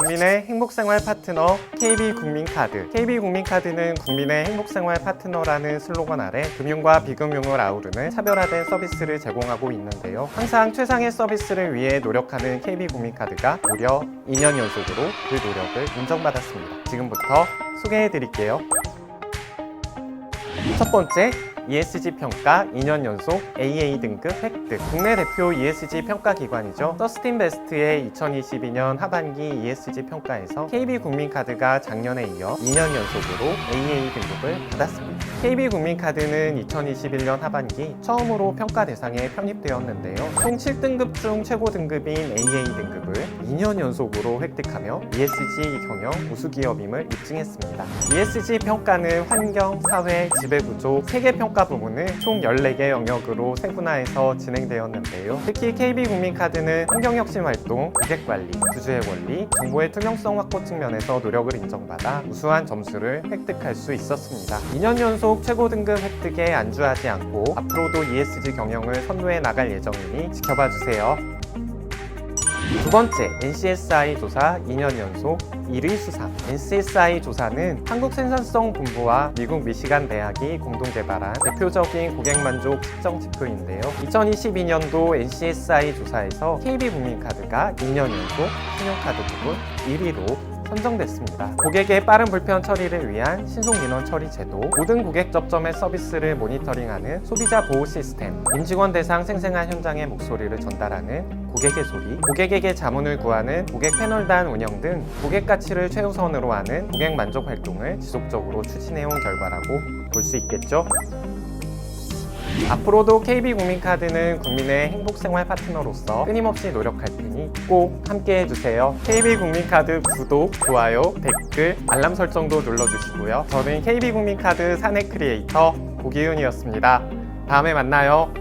국민의 행복생활 파트너 KB국민카드. KB국민카드는 국민의 행복생활 파트너라는 슬로건 아래 금융과 비금융을 아우르는 차별화된 서비스를 제공하고 있는데요. 항상 최상의 서비스를 위해 노력하는 KB국민카드가 무려 2년 연속으로 그 노력을 인정받았습니다. 지금부터 소개해 드릴게요. 첫 번째, ESG 평가 2년 연속 AA 등급 획득. 국내 대표 ESG 평가 기관이죠. 서스틴베스트의 2022년 하반기 ESG 평가에서 KB국민카드가 작년에 이어 2년 연속으로 AA 등급을 받았습니다. KB국민카드는 2021년 하반기 처음으로 평가 대상에 편입되었는데요. 총 7등급 중 최고 등급인 AA 등급을 2년 연속으로 획득하며 ESG 경영 우수기업임을 입증했습니다. ESG 평가는 환경, 사회, 지배구조, 세계평가 부문을 총 14개 영역으로 세분화해서 진행되었는데요. 특히 KB국민카드는 환경혁신 활동, 고객관리, 구주의 원리, 정보의 투명성 확보 측면에서 노력을 인정받아 우수한 점수를 획득할 수 있었습니다. 2년 연속 최고 등급 획득에 안주하지 않고 앞으로도 ESG 경영을 선도해 나갈 예정이니 지켜봐 주세요. 두 번째, NCSI 조사 2년 연속 1위 수상. NCSI 조사는 한국 생산성 본부와 미국 미시간 대학이 공동 개발한 대표적인 고객 만족 측정 지표인데요. 2022년도 NCSI 조사에서 KB국민카드가 2년 연속 신용카드 부분 1위로 선정됐습니다. 고객의 빠른 불편 처리를 위한 신속 민원 처리 제도, 모든 고객 접점의 서비스를 모니터링하는 소비자 보호 시스템, 임직원 대상 생생한 현장의 목소리를 전달하는 고객의 소리, 고객에게 자문을 구하는 고객 패널단 운영 등 고객 가치를 최우선으로 하는 고객 만족 활동을 지속적으로 추진해온 결과라고 볼 수 있겠죠. 앞으로도 KB국민카드는 국민의 행복생활 파트너로서 끊임없이 노력할 테니 꼭 함께 해주세요. KB국민카드 구독, 좋아요, 댓글, 알람 설정도 눌러주시고요. 저는 KB국민카드 사내 크리에이터 고기훈이었습니다. 다음에 만나요.